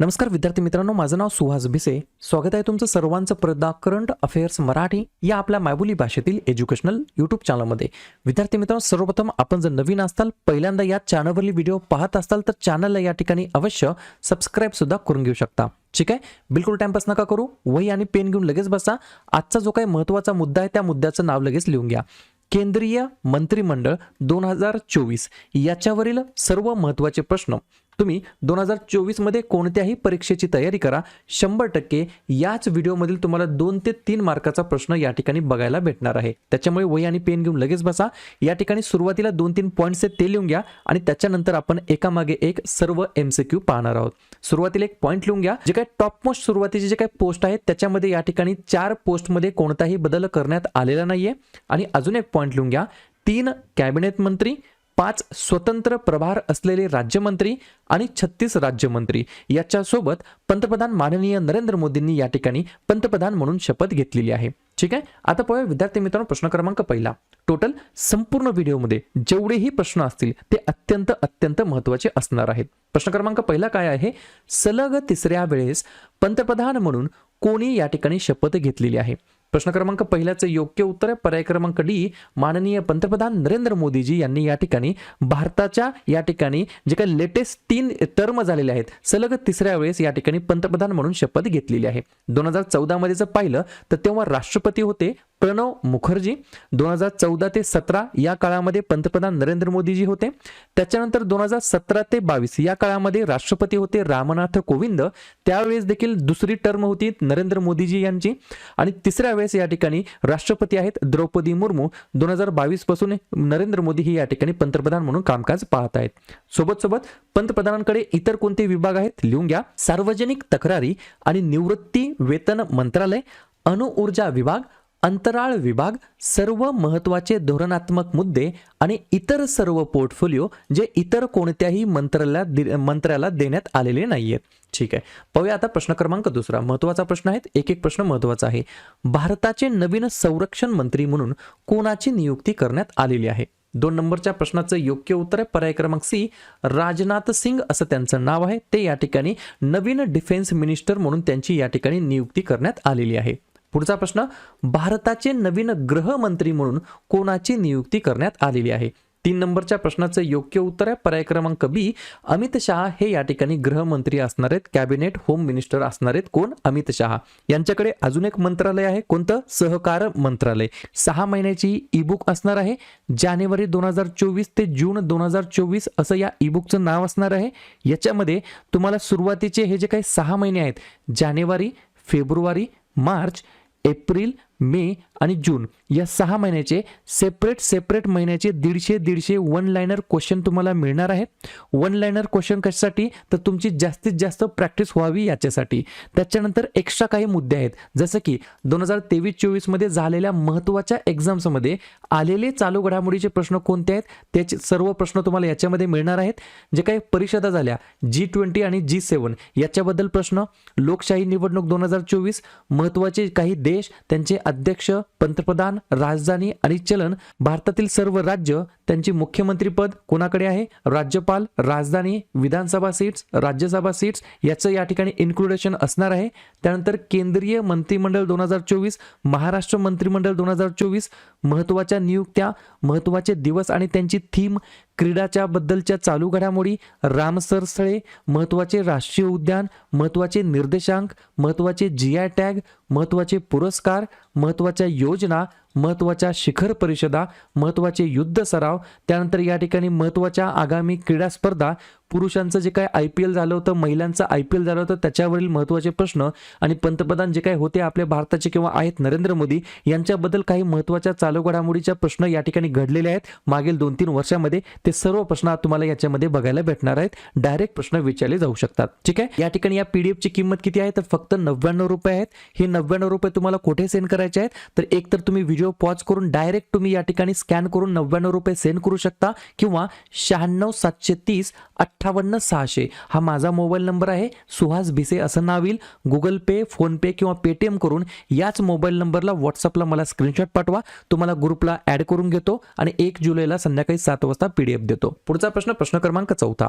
नमस्कार विद्यार्थी मित्रांनो माझं नाव सुहास भिसे. स्वागत आहे तुमचं सर्वांचं प्रदा करंट अफेअर्स मराठी या आपल्या मायबोली भाषेतील एज्युकेशनल यूट्यूब चॅनलमध्ये. विद्यार्थी मित्रांनो सर्वप्रथम आपण जर नवीन असताल पहिल्यांदा या चॅनलवरील व्हिडिओ पाहत असताल तर चॅनलला या ठिकाणी अवश्य सबस्क्राईब सुद्धा करून घेऊ शकता. ठीक आहे? बिलकुल टाइमपास नका करू. वही आणि पेन घेऊन लगेच बसा. आजचा जो काही महत्त्वाचा मुद्दा आहे त्या मुद्द्याचं नाव लगेच लिहून घ्या. केंद्रीय मंत्रिमंडळ दोन हजार चोवीस. याच्यावरील सर्व महत्त्वाचे प्रश्न तुम्ही दोन हजार चोवीसमध्ये कोणत्याही परीक्षेची तयारी करा. शंभर टक्के याच व्हिडिओमधील तुम्हाला दोन ते तीन मार्काचा प्रश्न या ठिकाणी बघायला भेटणार आहे. त्याच्यामुळे वही आणि पेन घेऊन लगेच बसा. या ठिकाणी सुरुवातीला दोन तीन पॉईंट्स आहेत ते लिहून घ्या आणि त्याच्यानंतर आपण एकामागे एक सर्व एम सी क्यू पाहणार आहोत. सुरुवातीला एक पॉईंट लिहून घ्या. जे काही टॉप मोस्ट सुरुवातीचे जे काही पोस्ट आहेत त्याच्यामध्ये या ठिकाणी चार पोस्टमध्ये कोणताही बदल करण्यात आलेला नाहीये. आणि अजून एक पॉईंट लिहून घ्या. तीन कॅबिनेट मंत्री पाच स्वतंत्र प्रभार असलेले राज्यमंत्री आणि छत्तीस राज्यमंत्री. याच्यासोबत पंतप्रधान माननीय नरेंद्र मोदींनी या ठिकाणी पंतप्रधान म्हणून शपथ घेतलेली आहे. ठीक आहे? आता पाहूया विद्यार्थी मित्रांनो प्रश्न क्रमांक पहिला. टोटल संपूर्ण व्हिडिओमध्ये जेवढेही प्रश्न असतील ते अत्यंत अत्यंत महत्त्वाचे असणार आहेत. प्रश्न क्रमांक पहिला काय आहे? सलग तिसऱ्या वेळेस पंतप्रधान म्हणून कोणी या ठिकाणी शपथ घेतलेली आहे? प्रश्न क्रमांक पहिल्याचं योग्य उत्तर आहे पर्याय क्रमांक डी माननीय पंतप्रधान नरेंद्र मोदीजी यांनी या ठिकाणी भारताच्या या ठिकाणी जे काही लेटेस्ट तीन टर्म झालेले आहेत सलग तिसऱ्या वेळेस या ठिकाणी पंतप्रधान म्हणून शपथ घेतलेली आहे. दोन हजार चौदामध्ये जर पाहिलं तर तेव्हा राष्ट्रपती होते प्रणव मुखर्जी दोन हजार चौदा ते सतरा या काळामध्ये पंतप्रधान नरेंद्र मोदीजी होते. त्याच्यानंतर दोन हजार सतरा ते बावीस या काळामध्ये राष्ट्रपती होते रामनाथ कोविंद. त्यावेळेस देखील दुसरी टर्म होती नरेंद्र मोदीजी यांची. आणि तिसऱ्या वेळेस या ठिकाणी राष्ट्रपती आहेत द्रौपदी मुर्मू. दोन हजार बावीसपासून नरेंद्र मोदी ही या ठिकाणी पंतप्रधान म्हणून कामकाज पाहत आहेत. सोबत सोबत पंतप्रधानांकडे इतर कोणते विभाग आहेत? लिहून घ्या. सार्वजनिक तक्रारी आणि निवृत्ती वेतन मंत्रालय अणुऊर्जा विभाग अंतराळ विभाग सर्व महत्त्वाचे धोरणात्मक मुद्दे आणि इतर सर्व पोर्टफोलिओ जे इतर कोणत्याही मंत्र्याला दि- मंत्र्याला देण्यात आलेले नाही आहेत ठीक आहे. पाहूया आता प्रश्न क्रमांक दुसरा. महत्त्वाचा प्रश्न आहे एक एक प्रश्न महत्त्वाचा आहे. भारताचे नवीन संरक्षण मंत्री म्हणून कोणाची नियुक्ती करण्यात आलेली आहे? दोन नंबरच्या प्रश्नाचं योग्य उत्तर आहे पर्याय क्रमांक सी राजनाथ सिंग असं त्यांचं नाव आहे. ते या ठिकाणी नवीन डिफेन्स मिनिस्टर म्हणून त्यांची या ठिकाणी नियुक्ती करण्यात आलेली आहे. पुढचा प्रश्न भारताचे नवीन गृहमंत्री म्हणून कोणाची नियुक्ती करण्यात आलेली आहे? तीन नंबरच्या प्रश्नाचं योग्य उत्तर आहे. पर्याय क्रमांक बी अमित शहा हे या ठिकाणी गृहमंत्री असणार आहेत. कॅबिनेट होम मिनिस्टर असणार आहेत. कोण? अमित शहा. यांच्याकडे अजून एक मंत्रालय आहे. कोणतं? सहकार मंत्रालय. सहा महिन्याची ई बुक असणार आहे. जानेवारी दोन हजार चोवीस ते जून दोन हजार चोवीस असं या ई बुकचं नाव असणार आहे. याच्यामध्ये तुम्हाला सुरुवातीचे हे जे काही सहा महिने आहेत जानेवारी फेब्रुवारी मार्च April मे आणि जून या सहा महिन्याचे सेपरेट सेपरेट महिन्याचे दीडशे दीडशे वन लायनर क्वेश्चन तुम्हाला मिळणार आहेत. वन लायनर क्वेश्चन कशासाठी? तर तुमची जास्तीत जास्त प्रॅक्टिस व्हावी याच्यासाठी. त्याच्यानंतर एक्स्ट्रा काही मुद्दे आहेत. जसं की दोन हजार तेवीस चोवीसमध्ये झालेल्या महत्त्वाच्या एक्झाम्समध्ये आलेले चालू घडामोडीचे प्रश्न कोणते आहेत? त्याचे सर्व प्रश्न तुम्हाला याच्यामध्ये मिळणार आहेत. जे काही परिषदा झाल्या जी ट्वेंटी आणि जी सेवन याच्याबद्दल प्रश्न लोकशाही निवडणूक दोन हजार चोवीस महत्त्वाचे काही देश त्यांचे अध्यक्ष पंतप्रधान राजधानी आणि चलन भारतातील सर्व राज्य त्यांची मुख्यमंत्रीपद कोणाकडे आहे? राज्यपाल राजधानी विधानसभा सीट्स राज्यसभा सीट्स याचं या ठिकाणी इन्क्लुडेशन असणार आहे. त्यानंतर केंद्रीय मंत्रिमंडळ दोन हजार चोवीस महाराष्ट्र मंत्रिमंडळ दोन हजार चोवीस महत्त्वाच्या नियुक्त्या महत्त्वाचे दिवस आणि त्यांची थीम क्रीडाच्या बद्दलच्या चालू घडामोडी रामसर स्थळे महत्त्वाचे राष्ट्रीय उद्यान महत्त्वाचे निर्देशांक महत्त्वाचे जी आय टॅग महत्त्वाचे पुरस्कार महत्त्वाच्या योजना महत्त्वाच्या शिखर परिषदा महत्त्वाचे युद्ध सराव त्यानंतर या ठिकाणी महत्त्वाच्या आगामी क्रीडा स्पर्धा पुरुषांचं जे काय आय पी एल झालं होतं महिलांचं आय पी एल झालं होतं त्याच्यावरील महत्त्वाचे प्रश्न आणि पंतप्रधान जे काय होते आपल्या भारताचे किंवा आहेत नरेंद्र मोदी यांच्याबद्दल काही महत्त्वाच्या चालू घडामोडीच्या प्रश्न या ठिकाणी घडलेले आहेत. मागील दोन तीन वर्षामध्ये ते सर्व प्रश्न तुम्हाला याच्यामध्ये बघायला भेटणार आहेत. डायरेक्ट प्रश्न विचारले जाऊ शकतात. ठीक आहे? या ठिकाणी या पीडीएफची किंमत किती आहे? तर फक्त नव्याण्णव रुपये आहेत. हे नव्याण्णव रुपये तुम्हाला कुठे सेंड करायचे आहेत? तर एक तर तुम्ही व्हिडिओ पॉज करून डायरेक्ट तुम्ही या ठिकाणी स्कॅन करून नव्याण्णव रुपये सेंड करू शकता किंवा शहाण्णव सातशे तीस अठ्ठावन्न सहाशे. हा माझा मोबाईल नंबर आहे. सुहास भिसे असं नाव येईल. गुगल पे फोनपे किंवा पेटीएम करून याच मोबाईल नंबरला व्हॉट्सअपला मला स्क्रीनशॉट पाठवा. तुम्हाला ग्रुपला ॲड करून घेतो आणि एक जुलैला संध्याकाळी सात वाजता पीडीएफ देतो. पुढचा प्रश्न प्रश्न क्रमांक चौथा.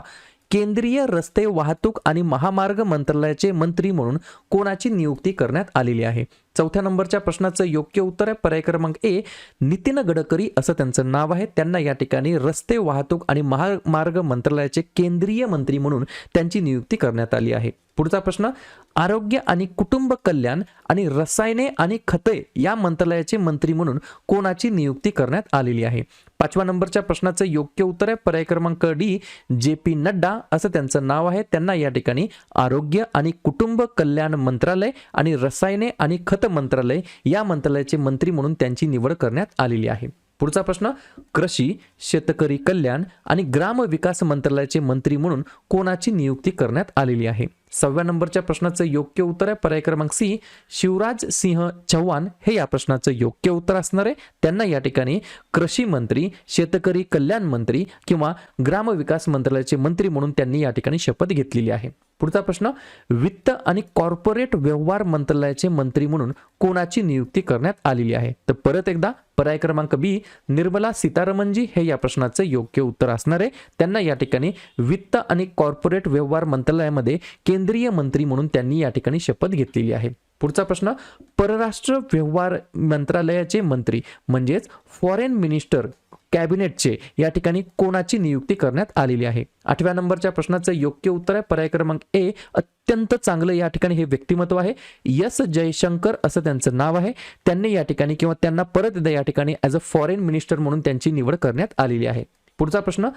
केंद्रीय रस्ते वाहतूक आणि महामार्ग मंत्रालयाचे मंत्री म्हणून कोणाची नियुक्ती करण्यात आलेली आहे? चौथ्या नंबरच्या प्रश्नाचं योग्य उत्तर आहे. पर्याय क्रमांक ए नितीन गडकरी असं त्यांचं नाव आहे. त्यांना या ठिकाणी रस्ते वाहतूक आणि महामार्ग मंत्रालयाचे केंद्रीय मंत्री म्हणून त्यांची नियुक्ती करण्यात आली आहे. पुढचा प्रश्न आरोग्य आणि कुटुंब कल्याण आणि रसायने आणि खते या मंत्रालयाचे मंत्री म्हणून कोणाची नियुक्ती करण्यात आलेली आहे? पाचव्या नंबरच्या प्रश्नाचं योग्य उत्तर आहे. पर्याय क्रमांक डी जे पी नड्डा असं त्यांचं नाव आहे. त्यांना या ठिकाणी आरोग्य आणि कुटुंब कल्याण मंत्रालय आणि रसायने आणि खत मंत्रालय या मंत्रालयाचे मंत्री म्हणून त्यांची निवड करण्यात आलेली आहे. पुढचा प्रश्न कृषी शेतकरी कल्याण आणि ग्राम विकास मंत्रालयाचे मंत्री म्हणून कोणाची नियुक्ती करण्यात आलेली आहे? सहाव्या नंबरच्या प्रश्नाचं योग्य उत्तर आहे पर्याय क्रमांक सी. शिवराज सिंह चव्हाण. हे या प्रश्नाचं योग्य उत्तर असणार आहे. त्यांना या ठिकाणी कृषी मंत्री शेतकरी कल्याण मंत्री किंवा ग्राम विकास मंत्रालयाचे मंत्री म्हणून त्यांनी या ठिकाणी शपथ घेतलेली आहे. पुढचा प्रश्न वित्त आणि कॉर्पोरेट व्यवहार मंत्रालयाचे मंत्री म्हणून कोणाची नियुक्ती करण्यात आलेली आहे? तर परत एकदा पर्याय क्रमांक बी निर्मला सीतारामनजी हे या प्रश्नाचं योग्य उत्तर असणार आहे. त्यांना या ठिकाणी वित्त आणि कॉर्पोरेट व्यवहार मंत्रालयामध्ये केंद्रीय मंत्री म्हणून त्यांनी या ठिकाणी शपथ घेतलेली आहे. पुढचा प्रश्न परराष्ट्र व्यवहार मंत्रालयाचे मंत्री म्हणजेच फॉरेन मिनिस्टर कॅबिनेटचे या ठिकाणी कोणाची नियुक्ती करण्यात आलेली आहे? आठव्या नंबरच्या प्रश्नाचं योग्य उत्तर आहे. पर्याय क्रमांक ए अत्यंत चांगलं या ठिकाणी हे व्यक्तिमत्व आहे. यस जयशंकर असं त्यांचं नाव आहे. त्यांनी या ठिकाणी किंवा त्यांना परत एकदा या ठिकाणी ॲज अ फॉरेन मिनिस्टर म्हणून त्यांची निवड करण्यात आलेली आहे. पुढचा प्रश्न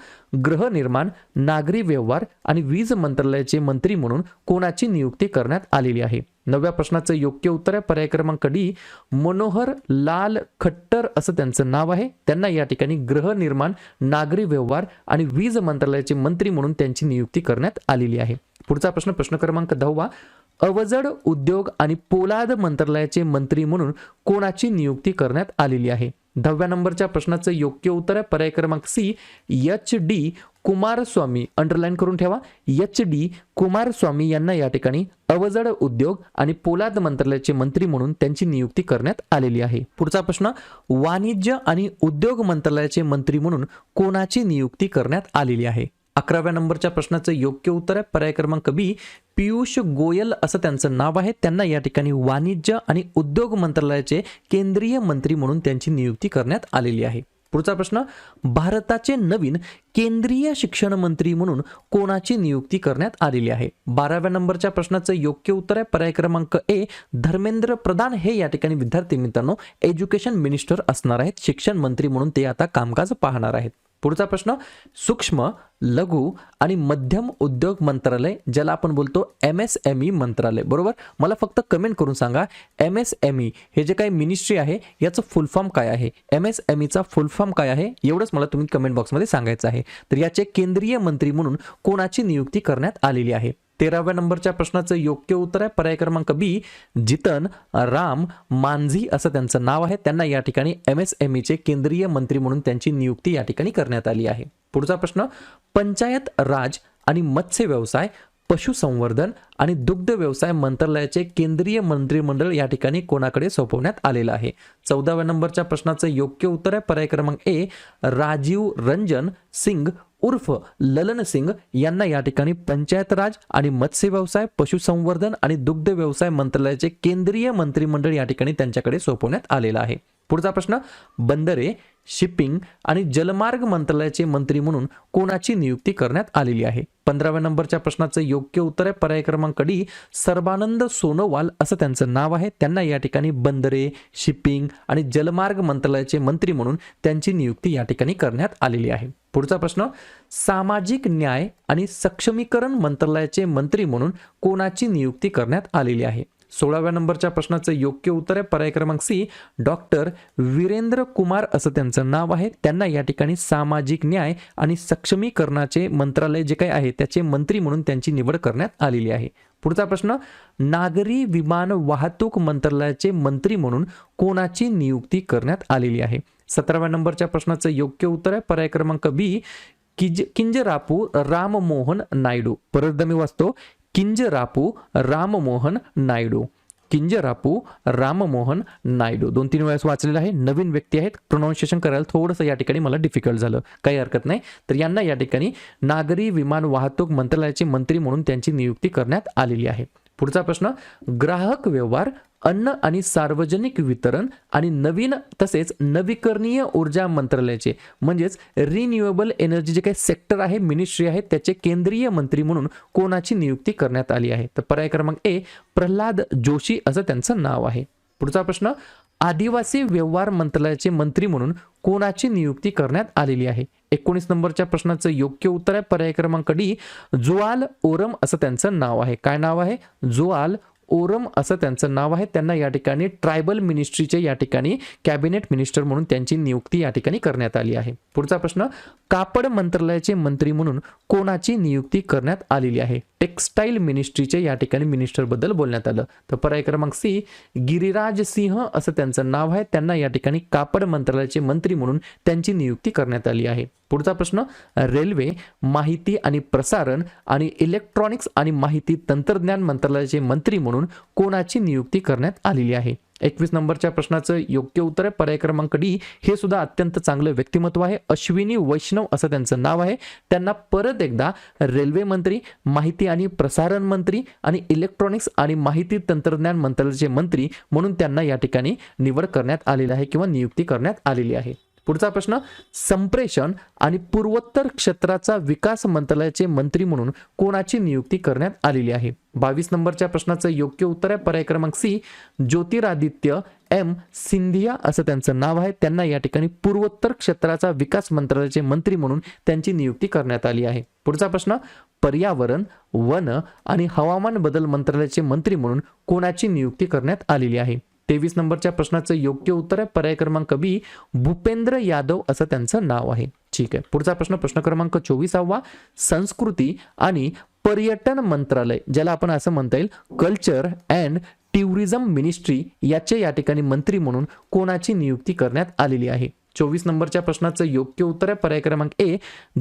गृहनिर्माण नागरी व्यवहार आणि वीज मंत्रालयाचे मंत्री म्हणून कोणाची नियुक्ती करण्यात आलेली आहे? नवव्या प्रश्नाचं योग्य उत्तर आहे. पर्याय क्रमांक डी मनोहर लाल खट्टर असं त्यांचं नाव आहे. त्यांना या ठिकाणी गृहनिर्माण नागरी व्यवहार आणि वीज मंत्रालयाचे मंत्री म्हणून त्यांची नियुक्ती करण्यात आलेली आहे. पुढचा प्रश्न प्रश्न क्रमांक दहावा अवजड उद्योग आणि पोलाद मंत्रालयाचे मंत्री म्हणून कोणाची नियुक्ती करण्यात आलेली आहे? दहाव्या नंबरच्या प्रश्नाचं योग्य उत्तर आहे. पर्याय क्रमांक C H D Kumaraswamy. Underline करून ठेवा. एच डी कुमारस्वामी यांना या ठिकाणी अवजड उद्योग आणि पोलाद मंत्रालयाचे मंत्री म्हणून त्यांची नियुक्ती करण्यात आलेली आहे. पुढचा प्रश्न वाणिज्य आणि उद्योग मंत्रालयाचे मंत्री म्हणून कोणाची नियुक्ती करण्यात आलेली आहे? अकराव्या नंबरच्या प्रश्नाचं योग्य उत्तर आहे. पर्याय क्रमांक बी पियुष गोयल असं त्यांचं नाव आहे. त्यांना या ठिकाणी वाणिज्य आणि उद्योग मंत्रालयाचे केंद्रीय मंत्री म्हणून त्यांची नियुक्ती करण्यात आलेली आहे. पुढचा प्रश्न भारताचे नवीन केंद्रीय शिक्षण मंत्री म्हणून कोणाची नियुक्ती करण्यात आलेली आहे? बाराव्या नंबरच्या प्रश्नाचं योग्य उत्तर आहे. पर्याय क्रमांक ए धर्मेंद्र प्रधान हे या ठिकाणी विद्यार्थी मित्रांनो एज्युकेशन मिनिस्टर असणार आहेत. शिक्षण मंत्री म्हणून ते आता कामकाज पाहणार आहेत. पुढचा प्रश्न सूक्ष्म लघु आणि मध्यम उद्योग मंत्रालय ज्याला आपण बोलतो एम एस एम ई मंत्रालय. बरोबर? मला फक्त कमेंट करून सांगा एम एस एम ई हे जे काही मिनिस्ट्री आहे याचं फुल फॉर्म काय आहे? एम एस एम ईचा फुल फॉर्म काय आहे? एवढंच मला तुम्ही कमेंट बॉक्समध्ये सांगायचं आहे. तर याचे केंद्रीय मंत्री म्हणून कोणाची नियुक्ती करण्यात आलेली आहे? तेराव्या नंबरच्या प्रश्नाचं योग्य उत्तर आहे. पर्याय क्रमांक बी जितन राम मांझी असं त्यांचं नाव आहे. त्यांना या ठिकाणी एम एस एम ईचे केंद्रीय मंत्री म्हणून त्यांची नियुक्ती या ठिकाणी करण्यात आली आहे. पुढचा प्रश्न पंचायत राज आणि मत्स्य व्यवसाय पशुसंवर्धन आणि दुग्ध व्यवसाय मंत्रालयाचे केंद्रीय मंत्रिमंडळ या ठिकाणी कोणाकडे सोपवण्यात आलेलं आहे? चौदाव्या नंबरच्या प्रश्नाचं योग्य उत्तर आहे. पर्याय क्रमांक ए राजीव रंजन सिंग उर्फ ललन सिंग यांना या ठिकाणी पंचायत राज आणि मत्स्य व्यवसाय पशुसंवर्धन आणि दुग्ध व्यवसाय मंत्रालयाचे केंद्रीय मंत्रिमंडळ या ठिकाणी त्यांच्याकडे सोपवण्यात आलेलं आहे. पुढचा प्रश्न बंदरे शिपिंग आणि जलमार्ग मंत्रालयाचे मंत्री म्हणून कोणाची नियुक्ती करण्यात आलेली आहे? पंधराव्या नंबरच्या प्रश्नाचं योग्य उत्तर आहे पर्याय क्रमांक डी सर्बानंद सोनोवाल असं त्यांचं नाव आहे. त्यांना या ठिकाणी बंदरे शिपिंग आणि जलमार्ग मंत्रालयाचे मंत्री म्हणून त्यांची नियुक्ती या ठिकाणी करण्यात आलेली आहे. पुढचा प्रश्न सामाजिक न्याय आणि सक्षमीकरण मंत्रालयाचे मंत्री म्हणून कोणाची नियुक्ती करण्यात आलेली आहे? सोळाव्या नंबरच्या प्रश्नाचं योग्य उत्तर आहे पर्याय क्रमांक सी डॉक्टर वीरेंद्र कुमार असं त्यांचं नाव आहे. त्यांना या ठिकाणी सामाजिक न्याय आणि सक्षमीकरणाचे मंत्रालय जे काही आहे त्याचे मंत्री म्हणून त्यांची निवड करण्यात आलेली आहे. पुढचा प्रश्न नागरी विमान वाहतूक मंत्रालयाचे मंत्री म्हणून कोणाची नियुक्ती करण्यात आलेली आहे? सतराव्या नंबरच्या प्रश्नाचं योग्य उत्तर आहे. पर्याय क्रमांक बी किज किंजरापू राममोहन नायडू. परत मी वाचतो. किंजरापू राममोहन नायडू. किंजरापू राममोहन नायडू. दोन तीन वेळेस वाचलेलं आहे. नवीन व्यक्ती आहेत. प्रोनाऊन्सिएशन करायला थोडंसं या ठिकाणी मला डिफिकल्ट झालं. काही हरकत नाही. तर यांना या ठिकाणी नागरी विमान वाहतूक मंत्रालयाचे मंत्री म्हणून त्यांची नियुक्ती करण्यात आलेली आहे. पुढचा प्रश्न ग्राहक व्यवहार अन्न आणि सार्वजनिक वितरण आणि नवीन तसेच नवीकरणीय ऊर्जा मंत्रालयाचे म्हणजेच रिन्युएबल एनर्जी जे काही सेक्टर आहे मिनिस्ट्री आहे त्याचे केंद्रीय मंत्री म्हणून कोणाची नियुक्ती करण्यात आली आहे? तर पर्याय क्रमांक ए प्रल्हाद जोशी असं त्यांचं नाव आहे. पुढचा प्रश्न आदिवासी व्यवहार मंत्रालयाचे मंत्री म्हणून कोणाची नियुक्ती करण्यात आलेली आहे? एकोणीस नंबरच्या प्रश्नाचं योग्य उत्तर आहे. पर्याय क्रमांक डी जुआल ओरम असं त्यांचं नाव आहे. काय नाव आहे? जुआल ओरम असं त्यांचं नाव आहे. त्यांना या ठिकाणी ट्रायबल मिनिस्ट्रीचे या ठिकाणी कॅबिनेट मिनिस्टर म्हणून त्यांची नियुक्ती या ठिकाणी करण्यात आली आहे. पुढचा प्रश्न कापड मंत्रालयाचे मंत्री म्हणून कोणाची नियुक्ती करण्यात आलेली आहे? टेक्स्टाईल मिनिस्ट्रीचे या ठिकाणी मिनिस्टरबद्दल बोलण्यात आलं. तर पर्याय क्रमांक सी गिरिराज सिंह असं त्यांचं नाव आहे. त्यांना या ठिकाणी कापड मंत्रालयाचे मंत्री म्हणून त्यांची नियुक्ती करण्यात आली आहे. पुढचा प्रश्न रेल्वे माहिती आणि प्रसारण आणि इलेक्ट्रॉनिक्स आणि माहिती तंत्रज्ञान मंत्रालयाचे मंत्री म्हणून म्हणून कोणाची नियुक्ती करण्यात आलेली आहे. एकवीस नंबरच्या प्रश्नाचं योग्य उत्तर आहे. पर्याय क्रमांक डी. हे सुद्धा अत्यंत चांगलं व्यक्तिमत्व आहे. अश्विनी वैष्णव असं त्यांचं नाव आहे. त्यांना परत एकदा रेल्वे मंत्री माहिती आणि प्रसारण मंत्री आणि इलेक्ट्रॉनिक्स आणि माहिती तंत्रज्ञान मंत्रालयाचे मंत्री म्हणून त्यांना या ठिकाणी निवड करण्यात आलेली आहे किंवा नियुक्ती करण्यात आलेली आहे. पुढचा प्रश्न संप्रेषण आणि पूर्वोत्तर क्षेत्राचा विकास मंत्रालयाचे मंत्री म्हणून कोणाची नियुक्ती करण्यात आलेली आहे? बावीस नंबरच्या प्रश्नाचं योग्य उत्तर आहे पर्याय क्रमांक सी ज्योतिरादित्य एम सिंधिया असं त्यांचं नाव आहे. त्यांना या ठिकाणी पूर्वोत्तर क्षेत्राचा विकास मंत्रालयाचे मंत्री म्हणून त्यांची नियुक्ती करण्यात आली आहे. पुढचा प्रश्न पर्यावरण वन आणि हवामान बदल मंत्रालयाचे मंत्री म्हणून कोणाची नियुक्ती करण्यात आलेली आहे? तेवीस नंबरच्या प्रश्नाचं योग्य उत्तर आहे. पर्याय क्रमांक बी भूपेंद्र यादव असं त्यांचं नाव आहे. ठीक आहे. पुढचा प्रश्न प्रश्न क्रमांक चोवीसावा संस्कृती आणि पर्यटन मंत्रालय ज्याला आपण असं म्हणता येईल कल्चर अँड टुरिझम मिनिस्ट्री याचे या ठिकाणी मंत्री म्हणून कोणाची नियुक्ती करण्यात आलेली आहे? चोवीस नंबरच्या प्रश्नाचं योग्य उत्तर आहे. पर्याय क्रमांक ए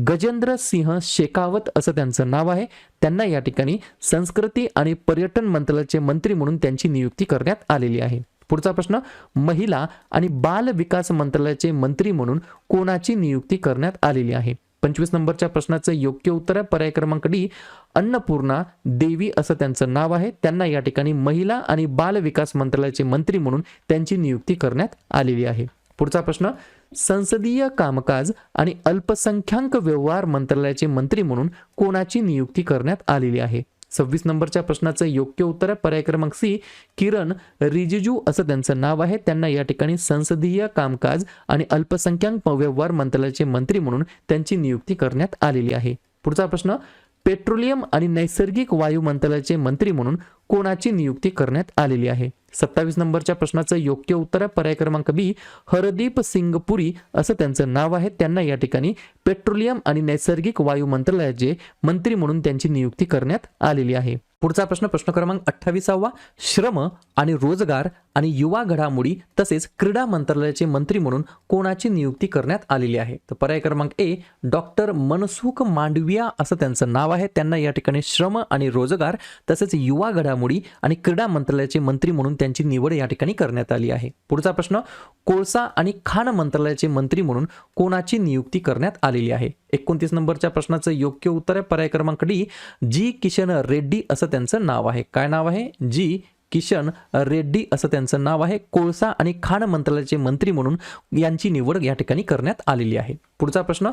गजेंद्र सिंह शेखावत असं त्यांचं नाव आहे. त्यांना या ठिकाणी संस्कृती आणि पर्यटन मंत्रालयाचे मंत्री म्हणून त्यांची नियुक्ती करण्यात आलेली आहे. पुढचा प्रश्न महिला आणि बाल विकास मंत्रालयाचे मंत्री म्हणून कोणाची नियुक्ती करण्यात आलेली आहे? पंचवीस नंबरच्या प्रश्नाचं योग्य उत्तर आहे पर्याय क्रमांक डी अन्नपूर्णा देवी असं त्यांचं नाव आहे. त्यांना या ठिकाणी महिला आणि बाल विकास मंत्रालयाचे मंत्री म्हणून त्यांची नियुक्ती करण्यात आलेली आहे. पुढचा प्रश्न संसदीय कामकाज आणि अल्पसंख्याक व्यवहार मंत्रालयाचे मंत्री म्हणून कोणाची नियुक्ती करण्यात आलेली आहे? सव्वीस नंबरच्या प्रश्नाचं योग्य उत्तर आहे. पर्याय क्रमांक सी किरण रिजिजू असं त्यांचं नाव आहे. त्यांना या ठिकाणी संसदीय कामकाज आणि अल्पसंख्याक व्यवहार मंत्रालयाचे मंत्री म्हणून त्यांची नियुक्ती करण्यात आलेली आहे. पुढचा प्रश्न पेट्रोलियम आणि नैसर्गिक वायू मंत्रालयाचे मंत्री म्हणून कोणाची नियुक्ती करण्यात आलेली आहे? सत्तावीस नंबरच्या प्रश्नाचं योग्य उत्तर आहे पर्याय क्रमांक बी हरदीप सिंग पुरी असं त्यांचं नाव आहे. त्यांना या ठिकाणी पेट्रोलियम आणि नैसर्गिक वायू मंत्रालयाचे मंत्री म्हणून त्यांची नियुक्ती करण्यात आलेली आहे. पुढचा प्रश्न प्रश्न क्रमांक अठ्ठावीसावा श्रम आणि रोजगार आणि युवा घडामोडी तसेच क्रीडा मंत्रालयाचे मंत्री म्हणून कोणाची नियुक्ती करण्यात आलेली आहे? तर पर्याय क्रमांक ए डॉक्टर मनसुख मांडविया असं त्यांचं नाव आहे. त्यांना या ठिकाणी श्रम आणि रोजगार तसेच युवा घडामोडी घडामोडी आणि क्रीडा मंत्रालयाचे मंत्री म्हणून त्यांची निवड या ठिकाणी करण्यात आली आहे. पुढचा प्रश्न कोळसा आणि खाण मंत्रालयाचे मंत्री म्हणून कोणाची नियुक्ती करण्यात आलेली आहे? एकोणतीस नंबरच्या प्रश्नाचं योग्य उत्तर आहे पर्याय क्रमांक डी जी किशन रेड्डी असं त्यांचं नाव आहे. काय नाव आहे? जी किशन रेड्डी असं त्यांचं नाव आहे. कोळसा आणि खाण मंत्रालयाचे मंत्री म्हणून यांची निवड या ठिकाणी करण्यात आलेली आहे. पुढचा प्रश्न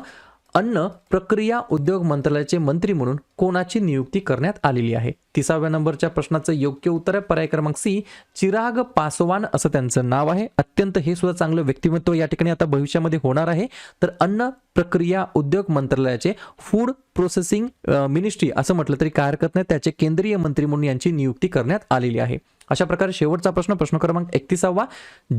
अन्न प्रक्रिया उद्योग मंत्रालयाचे मंत्री म्हणून कोणाची नियुक्ती करण्यात आलेली आहे? तिसाव्या नंबरच्या प्रश्नाचं योग्य उत्तर आहे पर्याय क्रमांक सी चिराग पासवान असं त्यांचं नाव आहे. अत्यंत हे सुद्धा चांगलं व्यक्तिमत्व या ठिकाणी आता भविष्यामध्ये होणार आहे. तर अन्न प्रक्रिया उद्योग मंत्रालयाचे फूड प्रोसेसिंग मिनिस्ट्री असं म्हटलं तरी काय हरकत नाही. त्याचे केंद्रीय मंत्री म्हणून यांची नियुक्ती करण्यात आलेली आहे. अशा प्रकारे शेवटचा प्रश्न प्रश्न क्रमांक एकतीसावा.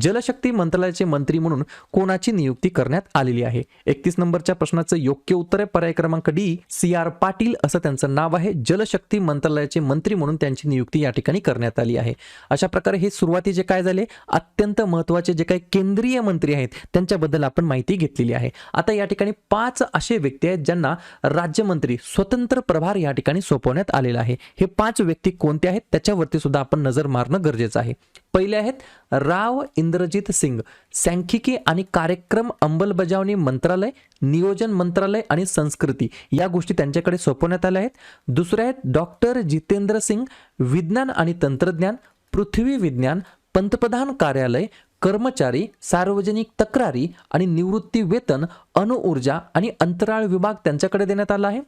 जलशक्ती मंत्रालयाचे मंत्री म्हणून कोणाची नियुक्ती करण्यात आलेली आहे? एकतीस नंबरच्या प्रश्नाचं योग्य उत्तर आहे. पर्याय क्रमांक डी सी आर पाटील असं त्यांचं नाव आहे. जलशक्ती मंत्रालयाचे मंत्री म्हणून त्यांची नियुक्ती या ठिकाणी करण्यात आली आहे. अशा प्रकारे हे सुरुवातीचे काय झाले? अत्यंत महत्त्वाचे जे काही केंद्रीय मंत्री आहेत त्यांच्याबद्दल आपण माहिती घेतलेली आहे. आता या ठिकाणी पाच असे व्यक्ती आहेत ज्यांना राज्यमंत्री स्वतंत्र प्रभार या ठिकाणी सोपवण्यात आलेला आहे. हे पाच व्यक्ती कोणते आहेत? त्याच्यावरती सुद्धा आपण नजर मार मारणं गरजेचं आहे. पहिले आहेत राव इंद्रजित सिंग. सांख्यिकी आणि कार्यक्रम अंमलबजावणी मंत्रालय नियोजन मंत्रालय आणि संस्कृती या गोष्टी त्यांच्याकडे सोपवण्यात आल्या आहेत. दुसरे आहेत डॉक्टर जितेंद्र सिंग विज्ञान आणि तंत्रज्ञान पृथ्वी विज्ञान पंतप्रधान कार्यालय कर्मचारी सार्वजनिक तक्रारी आणि निवृत्ती वेतन अणुऊर्जा आणि अंतराळ विभाग त्यांच्याकडे देण्यात आला आहे.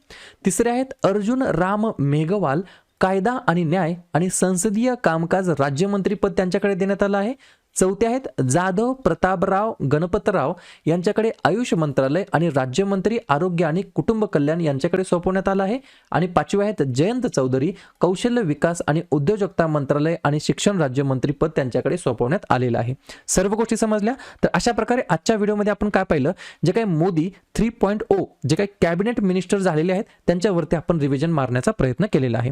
तिसरे आहेत अर्जुन राम मेघवाल कायदा आणि न्याय आणि संसदीय कामकाज राज्यमंत्रीपद त्यांच्याकडे देण्यात आलं आहे. चौथे आहेत जाधव प्रतापराव गणपतराव यांच्याकडे आयुष मंत्रालय आणि राज्यमंत्री आरोग्य आणि कुटुंब कल्याण यांच्याकडे सोपवण्यात आलं आहे. आणि पाचवे आहेत जयंत चौधरी कौशल्य विकास आणि उद्योजकता मंत्रालय आणि शिक्षण राज्यमंत्री पद त्यांच्याकडे सोपवण्यात आलेलं आहे. सर्व गोष्टी समजल्या? तर अशा प्रकारे आजच्या व्हिडिओमध्ये आपण काय पाहिलं? जे काही मोदी थ्री पॉईंट ओ जे काही कॅबिनेट मिनिस्टर झालेले आहेत त्यांच्यावरती आपण रिव्हिजन मारण्याचा प्रयत्न केलेला आहे.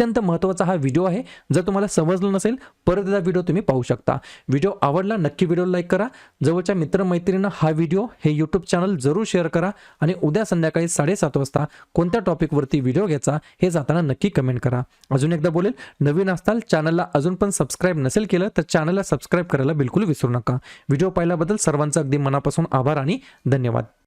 अत्यंत महत्त्वाचा हा व्हिडिओ आहे. जर तुम्हाला समजलं नसेल परत एकदा व्हिडिओ तुम्ही पाहू शकता. व्हिडिओ आवडला नक्की व्हिडिओ लाईक करा. जवळच्या मित्रमैत्रिणींना हा व्हिडिओ हे यूट्यूब चॅनल जरूर शेअर करा आणि उद्या संध्याकाळी साडेसात वाजता कोणत्या टॉपिकवरती व्हिडिओ घ्यायचा हे जाताना नक्की कमेंट करा. अजून एकदा बोलेल नवीन असताल चॅनलला अजून पण सबस्क्राईब नसेल केलं तर चॅनलला सबस्क्राईब करायला बिलकुल विसरू नका. व्हिडिओ पाहिल्याबद्दल सर्वांचा अगदी मनापासून आभार आणि धन्यवाद.